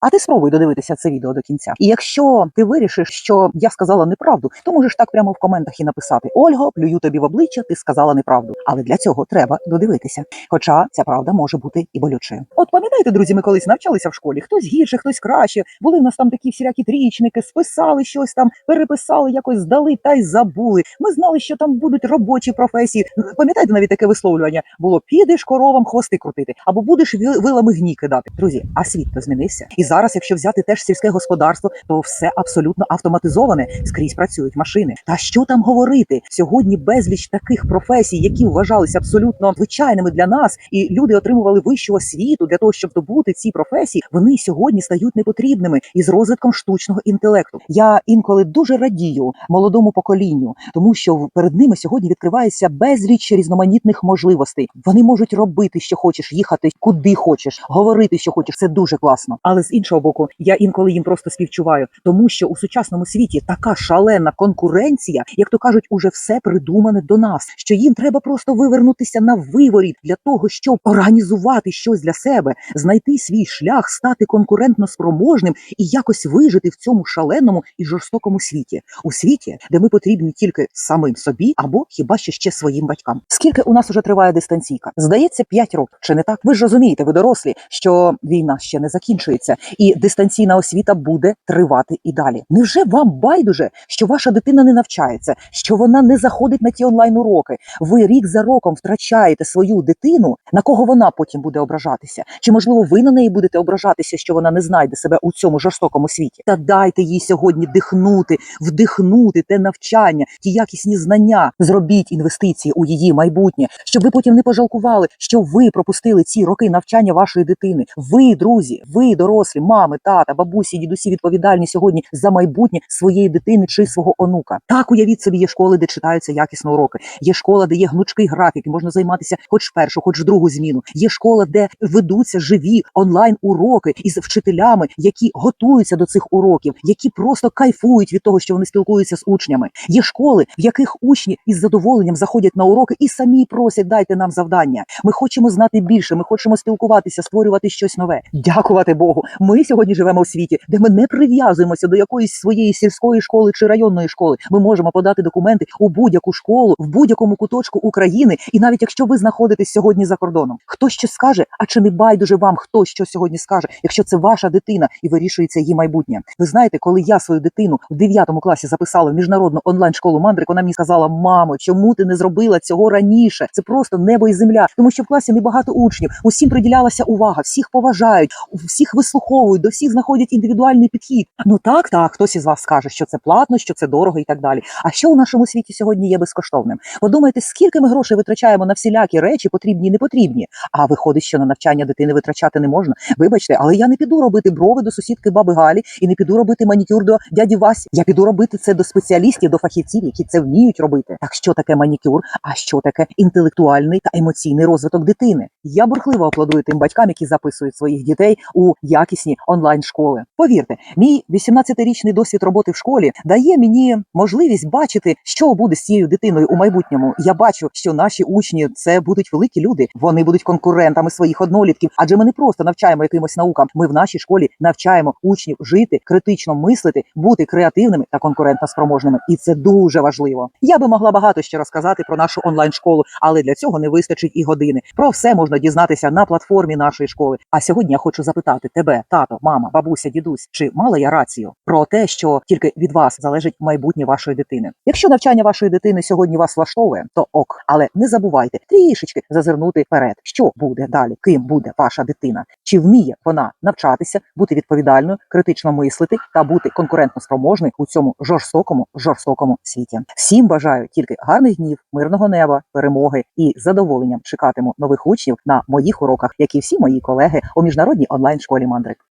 А ти спробуй додивитися це відео до кінця. І якщо ти вирішиш, що я сказала неправду, то можеш так прямо в коментах і написати: Ольго, плюю тобі в обличчя, ти сказала неправду. Але для цього треба додивитися. Хоча ця правда може бути і болючою. От пам'ятаєте, друзі, ми колись навчалися в школі. Хтось гірше, хтось краще. Були в нас там такі всілякі трічники, списали щось там, переписали, якось здали та й забули. Ми знали, що там будуть робочі професії. Пам'ятаєте, навіть таке висловлювання було: підеш коровам хвости крутити, або будеш вил- вилами гні кидати. Друзі, а світ то змінився. І зараз, якщо взяти теж сільське господарство, то все абсолютно автоматизоване. Скрізь працюють машини. Та що там говорити? Сьогодні безліч таких професій, які вважалися абсолютно звичайними для нас, і люди отримували вищу освіту для того, щоб здобути ці професії. Вони сьогодні стають непотрібними із розвитком штучного інтелекту. Я інколи дуже радію молодому поколінню, тому що перед ними сьогодні відкривається безліч різноманітних можливостей. Вони можуть робити, що хочеш, їхати куди хочеш, говорити, що хочеш. Це дуже класно. Але з іншого боку, я інколи їм просто співчуваю, тому що у сучасному світі така шалена конкуренція, як то кажуть, уже все придумане до нас. Що їм треба просто вивернутися на виворіт для того, щоб організувати щось для себе, знайти свій шлях, стати конкурентно спроможним і якось вижити в цьому шаленому і жорстокому світі, у світі, де ми потрібні тільки самим собі або хіба що ще своїм батькам. Скільки у нас уже триває дистанційка? Здається, 5 років. Чи не так? Ви ж розумієте, ви дорослі, що війна ще не закінчується, і дистанційна освіта буде тривати і далі. Невже вам байдуже, що ваша дитина не навчається, що вона не заходить на ті онлайн уроки? Ви рік за роком втрачаєте свою дитину, на кого вона потім буде ображатися? Чи можливо ви на неї будете ображатися, що вона не знайде себе у цьому жорстокому світі? Та дайте їй сьогодні дихнути, вдихнути те навчання, ті якісні знання. Зробіть інвестиції у її майбутнє, щоб ви потім не пожалкували, що ви пропустили ці роки навчання вашої дитини. Ви, друзі, ви дорослі, мами, тата, бабусі, дідусі відповідальні сьогодні за майбутнє своєї дитини чи свого онука. Так уявіть собі, є школи, де читаються якісно уроки. Є школа, де є гнучкий графік, можна займатися хоч в першу, хоч в другу зміну. Є школа, де ведуться живі онлайн уроки із вчителями, які готуються до цих уроків, які просто кайфують від того, що вони спілкуються з учнями. Є школи, в яких учні із задоволенням заходять на уроки і самі просять дайте нам завдання. Ми хочемо знати більше, ми хочемо спілкуватися, створювати щось нове. Дякувати Богу. Ми сьогодні живемо у світі, де ми не прив'язуємося до якоїсь своєї сільської школи чи районної школи. Ми можемо подати документи у будь-яку школу в будь-якому куточку України, і навіть якщо ви знаходитесь сьогодні за кордоном, хто щось скаже, а чи не байдуже вам, хто що сьогодні скаже, якщо це ваша дитина і вирішується її майбутнє. Ви знаєте, коли я свою дитину в 9 класі записала в міжнародну онлайн школу мандрик, вона мені сказала: мамо, чому ти не зробила цього раніше? Це просто небо і земля, тому що в класі небагато учнів, усім приділялася увага, всіх поважають, всіх вислуховують, до всіх знаходять індивідуальний підхід. Ну так, так, хтось із вас скаже, що це платно, що це дорого і так далі. А що у нашому світі сьогодні є безкоштовним? Подумайте, скільки ми грошей витрачаємо на всілякі речі, потрібні і не потрібні. А виходить, що на навчання дитини витрачати не можна. Вибачте, але я не піду робити брови до сусідки баби Галі і не піду робити манікюр до дяді Васі. Я піду робити це до спеціалістів, до фахівців, які це вміють робити. Так що таке манікюр? А що таке інтелектуальний та емоційний розвиток дитини? Я бурхливо аплодую тим батькам, які записують своїх дітей у якісні онлайн школи. Повірте, мій 18-річний досвід роботи в школі дає мені можливість бачити, що буде з цією дитиною у майбутньому. Я бачу, що наші учні це будуть великі люди. Вони будуть конкурентами своїх однолітків, адже ми не просто навчаємо якимось наукам. Ми в нашій школі навчаємо учнів жити, критично мислити, бути креативними та конкурентно спроможними. І це дуже важливо. Я би могла багато ще розказати про нашу онлайн школу, але для цього не вистачить і години. Про все можна дізнатися на платформі нашої школи. А сьогодні я хочу запитати тебе, тато, мама, бабуся, дідусь, чи мала я рацію про те, що тільки від вас залежить майбутнє вашої дитини. Якщо навчання вашої дитини сьогодні вас влаштовує, то ок, але не забувайте трішечки зазирнути вперед. Що буде далі? Ким буде ваша дитина? Чи вміє вона навчатися, бути відповідальною, критично мислити та бути конкурентно спроможною у цьому жорстокому, жорстокому світі? Всім бажаю тільки гарних днів, мирного неба, перемоги і задоволенням чекатиму нових учнів на моїх уроках, як і всі мої колеги у міжнародній онлайн школі мандрик.